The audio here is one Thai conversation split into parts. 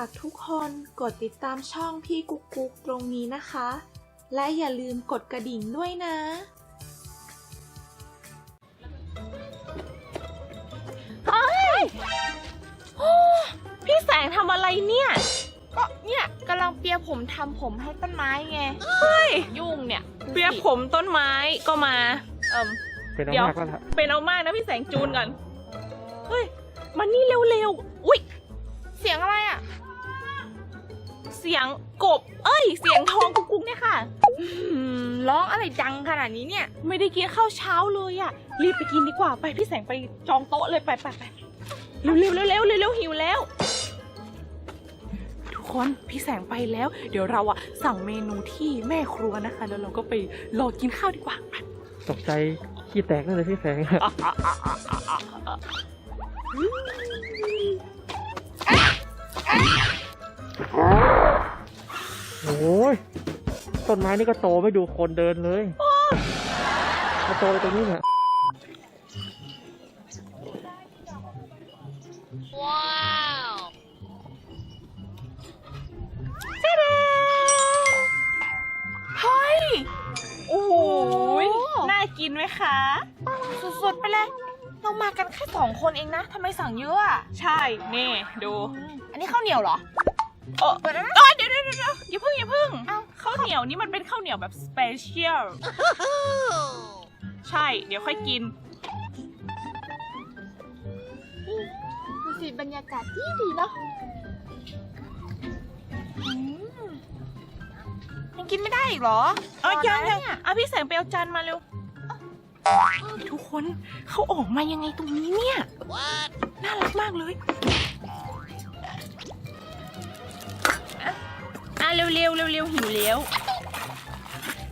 ากทุกคนกดติดตามช่องพี่กุ๊กกุ๊กตรงนี้นะคะ และอย่าลืมกดกระดิ่งด้วยนะ เฮ้ยโอ้พี่แสงทำอะไรเนี่ย ก็เนี่ยกำลังเปียผมทำผมให้ต้นไม้ไง เฮ้ย ยุ่งเนี่ยเปียผมต้นไม้ก็มา เอิมเป็นเอาเดี๋ยว มากแล้วล่ะเป็นเอามากนะพี่แสงจูนก่อน เฮ้ยมานี่เร็วๆ อุ้ยเสียงอะไรอะเสียงกบ เอ้ย เสียงทองกุ๊กกุ๊กเนี่ยค่ะอืมร้องอะไรดังขนาดนี้เนี่ย ไม่ได้กินข้าวเช้าเลยอะรีบไปกินดีกว่าไปพี่แสงไปจองโต๊ะเลยไปไปไปเร็วเร็วเร็วเร็วเร็วเร็วหิวแล้ว ทุกคนพี่แสงไปแล้ว เดี๋ยวเราอะสั่งเมนูที่แม่ครัวนะคะ แล้วเราก็ไปรอกินข้าวดีกว่าไปตกใจขี้แตกนั่นเลยพี่แสง โอ้ยต้นไม้นี่ก็โตไม่ดูคนเดินเลยมาโตไปตรงนี้เนี่ยเฮ้ย โอ้ยน่ากินไหมคะ สุดๆไปเลย เรามากันแค่สองคนเองนะทำไมสั่งเยอะอะใช่ นี่ ดู อันนี้ข้าวเหนียวเหรอ เออเปิดแล้วนะเอยเดี๋ยว เดี๋ยวเดี๋ยวอย่าเพิ่งอย่าเพิ่งเอ้าข้าวเหนียวนี่มันเป็นข้าวเหนียวแบบสเปเชียล ใช่ เดี๋ยวค่อยกิน ดูสิบรรยากาศดีดีๆเนาะอืมยังกินไม่ได้อีกเหรอเอ้ยยังรอยังนะเนี่ยอะพี่แสงไปเอาจานมาเร็ว ทุกคนเขาออกมายังไงตรงนี้เนี่ย น่ารักมากเลย เร็วเร็วเร็วเร็วหิวแล้ว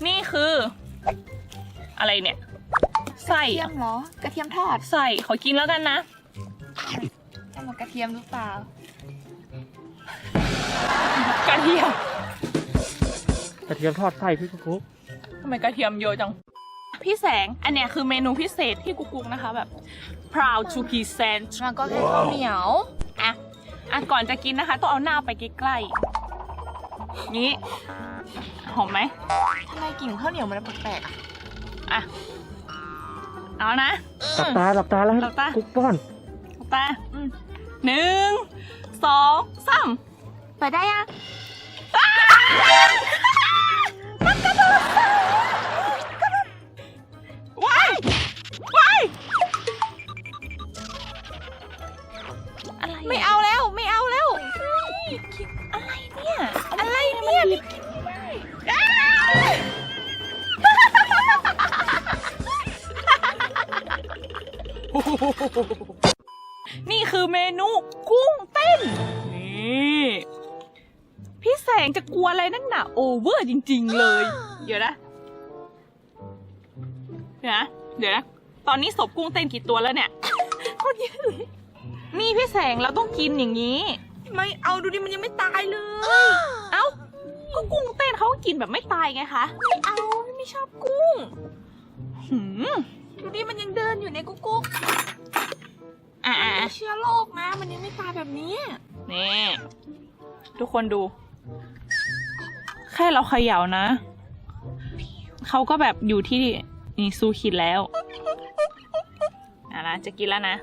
นี่คือ อะไรเนี่ยใส่กระเทียมเหรอ กระเทียมทอด ใส่ขอกินแล้วกันนะใช่มันกระเทียมหรือเปล่า กระเทียมกระเทียมทอดไส้พี่กุ๊กกุ๊กทำไมกระเทียมเยอะจัง พี่แสง อันเนี้ยคือเมนูพิเศษที่กุ๊กๆนะคะแบบ proud to present มันก็แค่ข้าวเหนียว อะ อะก่อนจะกินนะคะ ต้องเอาหน้าไปใกล้ๆ นี้หอมไหมทำไมกลิ่นข้าวเหนียวมันแปลกๆอะอะเอานะหลับตาหลับตาแล้วให้หลับตากุ๊กป้อนตาอืมหนึ่งสองสามเปิดได้ยัง เมนูกุ้งเต้น นี่ พี่แสงจะกลัวอะไรนักหนาโอเวอร์จริง ๆ เลย เดี๋ยวนะเดี๋ยวนะเดี๋ยวนะ ตอนนี้ศพกุ้งเต้นกี่ตัวแล้วเนี่ยคนเยอะเลย นี่พี่แสงเราต้องกินอย่างนี้ ไม่เอาดูดิมันยังไม่ตายเลย เอ้าก็กุ้งเต้นเขาก็กินแบบไม่ตายไงคะ ไม่เอาไม่ชอบกุ้ง หืม ดูดิมันยังเดินอยู่ในกุ๊กกุ๊ก อ่ามีเชื้อโรคนะ มันยังไม่ตายแบบนี้ นี่ทุกคนดู แค่เราเขย่านะ เขาก็แบบอยู่ที่นี่ซูคิดแล้วอะนะจะกินแล้วนะ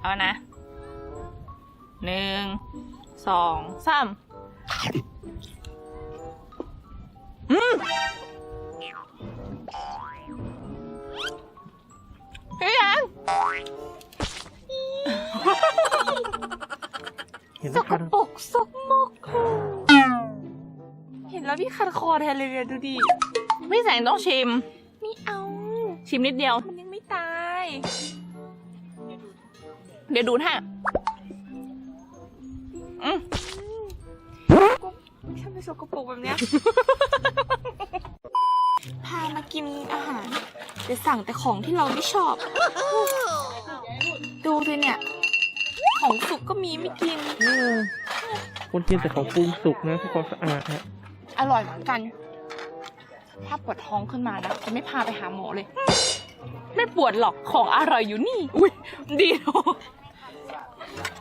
เอานะหนึ่งสองสามอืมพี่ยัง ห็นสนะกครับปรกสกมกเห็นแล้วพี่คันคอแทนเลยเนี่ยดูดิ พี่แสงต้องชิม ไม่เอา ชิมนิดเดียว มันยังไม่ตาย เดี๋ยวดูดให้อืมทำไมสกปรกแบบเนี้ย พามากินอาหารแต่สั่งแต่ของที่เราไม่ชอบ ดูสิเนี่ย ของสุกก็มีไม่กินเออคนกินแต่ของปรุงสุกนะเพื่อความสะอาดฮะอร่อยเหมือนกัน ถ้าปวดท้องขึ้นมานะจะไม่พาไปหาหมอเลย ไม่ปวดหรอกของอร่อยอยู่นี่ อุ้ยดีเนอะ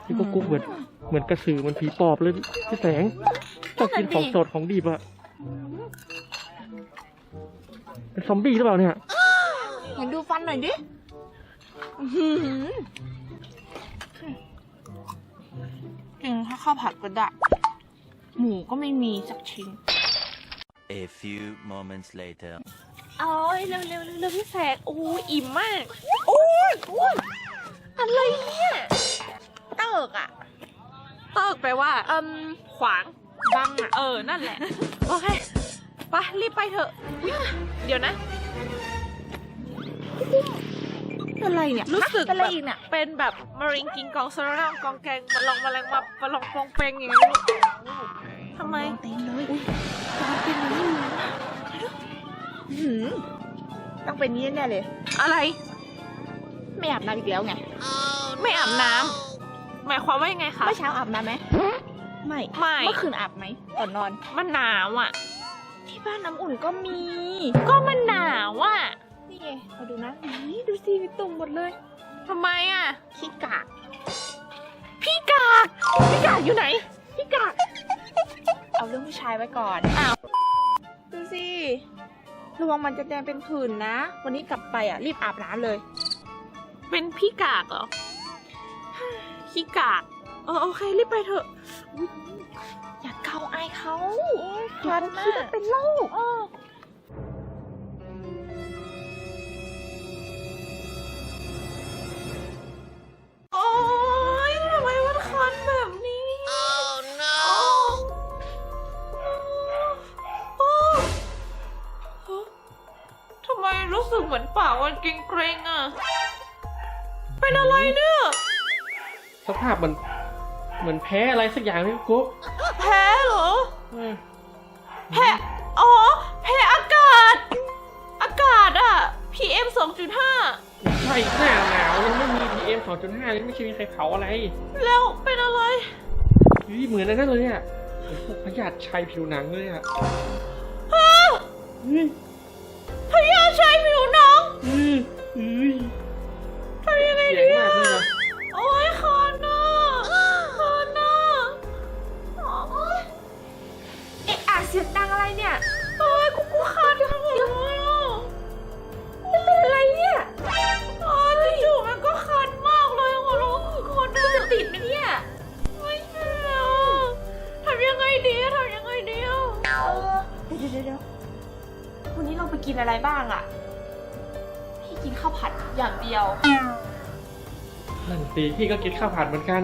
พี่กุ๊กกุ๊กเหมือนเหมือนกระสือเหมันผีปอบเลยพี่แสงชอบกินของสดของดิบอะเป็นซอมบี้หรือเปล่าเนี่ย เห็นดูฟันหน่อยดิอื้อหือ กินถ้าข้าวผัดก็ได้ หมูก็ไม่มีสักชิ้น A few moments later. โอ้ยเร็วเร็วเร็วพี่แสกโอ้ยอิ่มมากโอ้ยโอ้ยอะไรเนี่ยเติกอะเติกไปลว่าเอิมขวางบังอะเออนั่นแหละ โอเคไปรีบไปเถอะอุ๊ยเดี๋ยวนะ อะไรเนี่ยรู้สึกเป็นอะไรแบบอีกเนี่ยเป็นแบบมาริงกิงกองสระร่างกองแกงมาลองมาแรงมามาลองปองเปงอย่างนี้ทำไมเต็มเลยตอนเป็นอย่างนี้เลยอื้อหือต้องเป็นนี้แน่ๆเลย อะไร ไม่อาบน้ำอีกแล้วไงไม่อาบน้ำหมายความว่ายังไงคะเมื่อเช้าอาบน้ำไหมไม่ไม่เมื่อคืนอาบไหมก่อนนอน มันหนาวอะ ที่บ้านน้ำอุ่นก็มี ก็มันหนาวอะนี่ไงมาดูนะนี่ดูสิ มีตุ่มหมดเลยทำไมอะขี้กาก พี่กาก พี่กากอยู่ไหน พี่กาก เอาเรื่องผู้ชายไว้ก่อน อ้าว ดูสิระวังมันจะแดงเป็นผื่นนะ วันนี้กลับไปอะ รีบอาบน้ำเลย เป็นพี่กากเหรอพี่กากเออโอเค รีบไปเถอะ อย่าเกาอายเขาคันคิมาดว่ากเป็นโรค เหมือนปากมันเกรงๆอะ เป็นอะไรเนี่ยสภาพเหมือนเหมือนแพ้อะไรสักอย่างพี่กุ๊กแพ้เหรอ เออแพ้ อ๋อ แพ้อากาศ อากาศอะ PM 2.5 ใช่หน้าหนาวยังไม่มี PM 2.5ยังไม่เคยมีใครเผาอะไรแล้วเป็นอะไร เฮ้ยเหมือนอันนั้นเลยอะเหมือนพวกพยาธิชัยผิวหนังเลยอะเฮ้ยพ ยาชัยผิวหนังเฮ้ยเฮ้ยทำยังไงเสีดียงมากเลยอะอะโอ้ยคอนอะคอนอะโอ๊ยเอ๊ะอะเสียงดังอะไรเนี่ย โอ้ยกูกูคันทั้งหมดเลยอะเป็นอะไรเนี่ยโอ้ยจู่ๆมันก็คันมากเลยหัวเราะคนอะจะติดไหมเนี่ย ไม่ใช่อะทำยังไงดีอะทำยังไงดีอะเออเดี๋ยวเดี๋ยวเดี๋ยววันนี้เราไปกินอะไรบ้างอะพี่ กินข้าวผัดอย่างเดียว นั่นสิพี่ก็กินข้าวผัดเหมือนกัน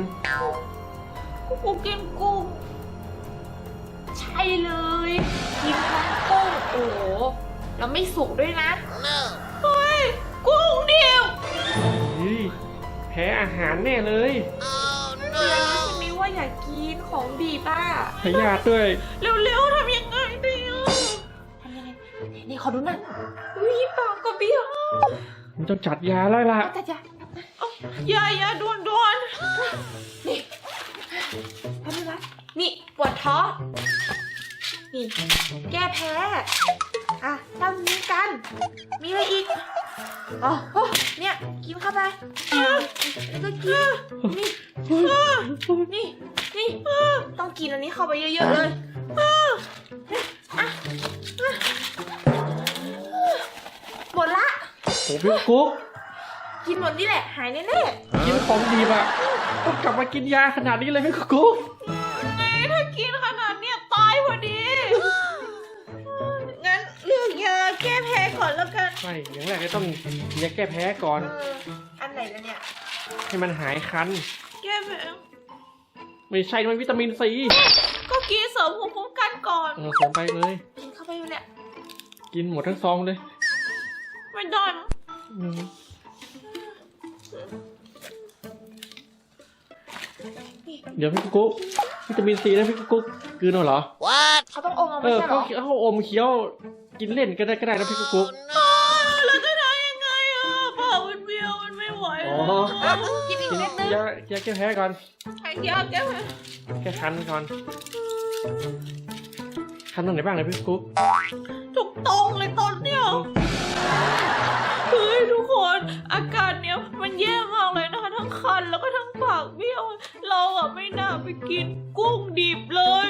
กูกูกินกุ้งใช่เลย กินทั้งกุ้งโอ้โหแล้วไม่สุกด้วยนะเฮ้ยกุ้งเดียวเฮ้ยแพ้อาหารแน่เลยเตือนแล้วใช่ไหมว่าอย่ากินของดีป้าพยาธิด้วย เร็วๆทำยัง นี่ขอดูหน่อยอุ้ยปากก็เบี้ยวมันต้องจัดยาแล้วล่ะแต่จะอย่าอย่าด่วนด่วนนี่ทำดูนะนี่ปวดท้องนี่แก้แพ้อะทำนี้กัน มีอะไรอีกอ๋อโอ้เนี่ยกินเข้าไปแล้วก็กินนี่นี่นี่ต้องกินอันนี้เข้าไปเยอะๆเลยอะ อ้พี่กุ๊กกินหมดนี่แหละหายแน่กินของดีบอะต้องกลับมากินยาขนาดนี้เลยพี่กุ๊กไงถ้ากินขนาดเนี้ยตายพอดีงั้นเลือกยาแก้แพ้ก่อนแล้วกัน ไม่อย่างแรกก็ต้องกินยาแก้แพ้ก่อนๆเออ อันไหนแล้วเนี่ย ให้มันหายคัน แก้แพ้ไม่ใช่มันวิตามินซีก็กินเสริมภูมิคุ้มกันก่อน เออเสริมไปเลย กินเข้าไปอยู่เนี่ย กินหมดทั้งซองเลย ไม่ได้มั้งอืม เดี๋ยวพี่กุ๊กวิตามินซีนะพี่กุ๊กกลืนเอาเหรอ เขาต้องอมเอาเอไม่อใช่เหรเขาอเขาอมเคี้ยวกินเล่นก็ได้ก็ได้นะพี่กุ๊กแล้วจะทำยังไงอะปากมันเบี้ยวมันไม่ไหวอ๋อแล้วกินอีกกินเม็ดนึงยายาแก้แพ้ก่อนให้ยาแก้แพ้แก้คันก่อนคันตรงไหนบ้างเลยพี่กุ๊กถูกตรงเลยตอนเนี้ยเฮ้ยทุกคน อาการเนี้ยมันแย่มากเลยนะคะ ทั้งคันแล้วก็ทั้งปากเบี้ยว เราอะไม่น่าไปกินกุ้งดิบเลย